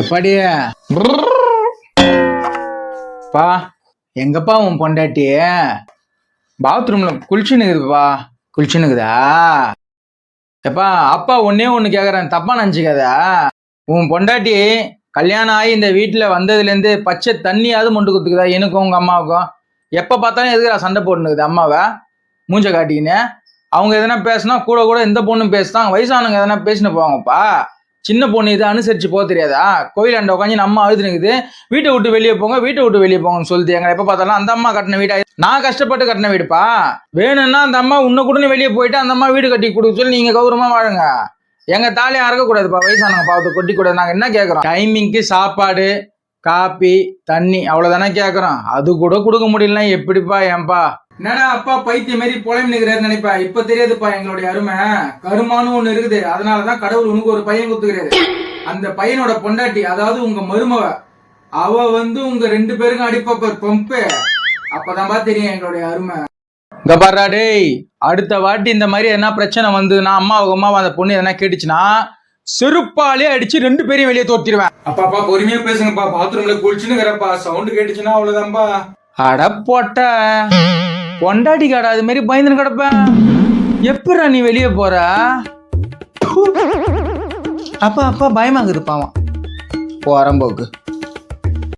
எப்பாடி பா எங்கப்பா உன் பொண்டாட்டி? பாத்ரூம்ல குளிச்சுன்னுக்குதுப்பா. குளிச்சுன்னுக்குதா? எப்பா அப்பா ஒன்னே ஒன்று கேட்குறேன் தப்பா நினச்சிக்காதா. உன் பொண்டாட்டி கல்யாணம் ஆகி இந்த வீட்டில் வந்ததுலேருந்து பச்சை தண்ணியாவது மொண்டு கொடுத்துக்குதா எனக்கும் உங்கள் அம்மாவுக்கும். எப்போ பார்த்தாலும் எதுக்குடா சண்டை போட்டுனுக்குது அம்மாவை? மூஞ்ச காட்டிக்கின்னு. அவங்க எதனா பேசினா கூட கூட எந்த பொண்ணும் பேசுதான். வயசானவங்க எதனா பேசினு போவாங்கப்பா. சின்ன பொண்ணு இதை அனுசரித்து போக தெரியாதா? கோயிலாண்ட உட்காந்து நம்ம அழுது நிற்குது வீட்டை விட்டு வெளியே போங்க வீட்டை விட்டு வெளியே போங்கன்னு சொல்லுது எங்களை எப்போ பார்த்தாலும் அந்த அம்மா கட்டின வீடா? நான் கஷ்டப்பட்டு கட்டின வீடுப்பா. வேணும்னா அந்த அம்மா உன்னை கூட வெளியே போயிட்டு அந்த அம்மா வீடு கட்டி கொடுக்க சொல்லி நீங்கள் கௌரவமாக வாழுங்க. எங்கள் தாலியை அறக்க கூடாதுப்பா வயசானவங்க பாவத்தை கொட்டி கூடாது நாங்கள் என்ன கேட்குறோம் டைமிங்க்கு சாப்பாடு காப்பி தண்ணி அவ்வளோதானே கேட்குறோம் அது கூட கொடுக்க முடியலன்னா எப்படிப்பா ஏன்பா? என்னடா அப்பா பைத்திய மாதிரி புலம்பு நிற்கிறாரு நினைப்பா? இப்ப தெரியாதுப்பா எங்களுடைய அருமை. கருமானு ஒண்ணு இருக்குது. அதனாலதான் கடவுள் உனக்கு ஒரு பையன் குத்துக்கிறாரு அந்த பையனோட பொண்டாட்டி அதாவது உங்க மருமவ அவ வந்து உங்க ரெண்டு பேருக்கும் அடிப்பப்பர் பம்பு அப்பதான்பா தெரியும் எங்களுடைய அருமை. இங்க பாருடா டேய் அடுத்த வாட்டி இந்த மாதிரி எதனா பிரச்சனை வந்ததுன்னா அம்மா அம்மாவை அந்த பொண்ணு எதனா கேட்டுச்சுன்னா செருப்பாலே அடிச்சு ரெண்டு பேரையும் வெளியே தோத்திடுவேன் அப்பாப்பா பொறுமையா பேசுங்கப்பா. பாத்ரூம்ல குளிச்சுன்னு சவுண்ட் கேட்டுச்சுன்னா அவ்வளவுதான்ப்பா. அட போட்ட. பொண்டாட்டி கடை அது மாதிரி பயந்துன்னு கிடப்பேன் எப்படா நீ வெளியே போற? அப்பா அப்பா பயமாகுது பாவம். போறம்போக்கு